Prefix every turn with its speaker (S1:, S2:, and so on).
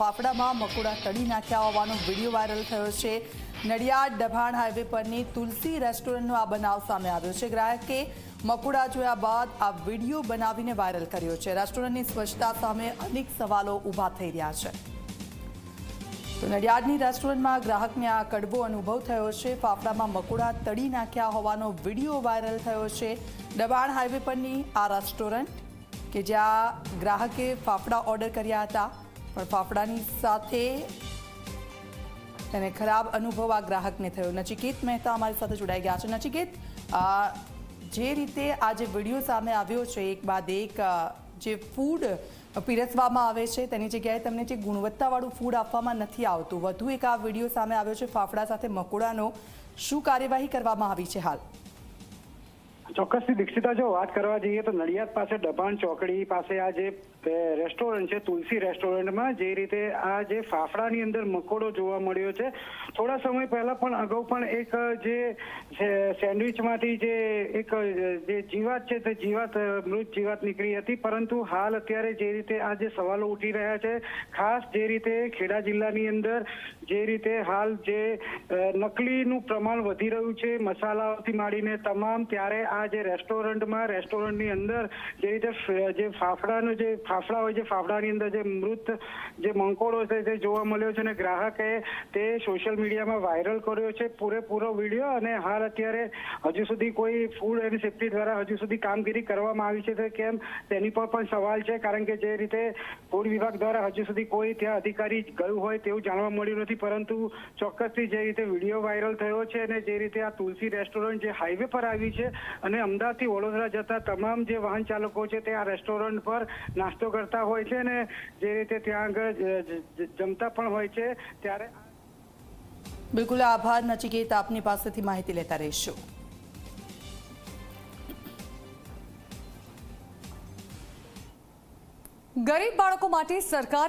S1: ફાફડામાં મકોડા તળી નાખ્યા હોવાનો વીડિયો વાયરલ થયો છે. નડિયાદ ડભાણ હાઈવે પરની તુલસી રેસ્ટોરન્ટનો આ બનાવ સામે આવ્યો છે. ગ્રાહકે મકોડા જોયા બાદ આ વીડિયો બનાવીને વાયરલ કર્યો છે. રેસ્ટોરન્ટની સ્વચ્છતા સામે અનેક સવાલો ઊભા થઈ રહ્યા છે. તો નડિયાદની રેસ્ટોરન્ટમાં ગ્રાહકને આ કડવો અનુભવ થયો છે. ફાફડામાં મકોડા તળી નાખ્યા હોવાનો વીડિયો વાયરલ થયો છે. દબાણ હાઈવે પરની આ રેસ્ટોરન્ટ કે જ્યાં ગ્રાહકે ફાફડા ઓર્ડર કર્યા હતા. પણ ફાફડાની સાથે તેને ખરાબ અનુભવ આ ગ્રાહકને થયો. નચિકેત મહેતા અમારી સાથે જોડાઈ ગયા છે. નચિકેત જે રીતે આ જે વીડિયો સામે આવ્યો છે, એક બાદ એક જે ફૂડ પીરસવામાં આવે છે, તેની જગ્યાએ તમને જે ગુણવત્તાવાળું ફૂડ આપવામાં નથી આવતું, વધુ એક આ વીડિયો સામે આવ્યો છે. ફાફડા સાથે મકોડાનો શું કાર્યવાહી કરવામાં આવી છે હાલ?
S2: ચોક્કસથી દીક્ષિતા જો વાત કરવા જઈએ તો નડિયાદ પાસે દબાણ ચોકડી પાસે આ જે રેસ્ટોરન્ટ છે, તુલસી રેસ્ટોરન્ટમાં જે રીતે આ જે ફાફડાની અંદર મકોડો જોવા મળ્યો છે. થોડા સમય પહેલા પણ અગાઉ પણ એક જે સેન્ડવિચમાંથી જે એક જે જીવાત છે તે જીવાત મૃત જીવાત નીકળી હતી. પરંતુ હાલ અત્યારે જે રીતે આ જે સવાલો ઉઠી રહ્યા છે, ખાસ જે રીતે ખેડા જિલ્લાની અંદર જે રીતે હાલ જે નકલીનું પ્રમાણ વધી રહ્યું છે, મસાલાઓથી માંડીને તમામ, ત્યારે આ જે રેસ્ટોરન્ટમાં, રેસ્ટોરન્ટની અંદર જે રીતે જે ફાફડાનો જે ફાફડા હોય છે, ફાફડાની અંદર જે મૃત જે મંકોડો છે તે જોવા મળ્યો છે અને ગ્રાહકે તે સોશિયલ મીડિયામાં વાયરલ કર્યો છે પૂરેપૂરો વીડિયો અને હાલ અત્યારે હજુ સુધી કોઈ ફૂડ એન્ડ સેફ્ટી દ્વારા હજુ સુધી કામગીરી કરવામાં આવી છે કેમ તેની પર પણ સવાલ છે, કારણ કે જે રીતે ફૂડ વિભાગ દ્વારા હજુ સુધી કોઈ ત્યાં અધિકારી ગયું હોય તેવું જાણવા મળ્યું નથી, પરંતુ ચોક્કસથી જે રીતે વીડિયો વાયરલ થયો છે અને જે રીતે આ તુલસી રેસ્ટોરન્ટ જે હાઈવે પર આવી છે અને અમદાવાદથી વડોદરા જતા તમામ જે વાહન ચાલકો છે તે આ રેસ્ટોરન્ટ પર નાસ્તો કરતા હોય છે અને જે રીતે ત્યાં આગળ જમતા પણ હોય છે, ત્યારે
S1: બિલકુલ આભાર. નચિકેત આપની પાસેથી માહિતી લેતા રહીશું.
S3: ગરીબ બાળકો માટે સરકારે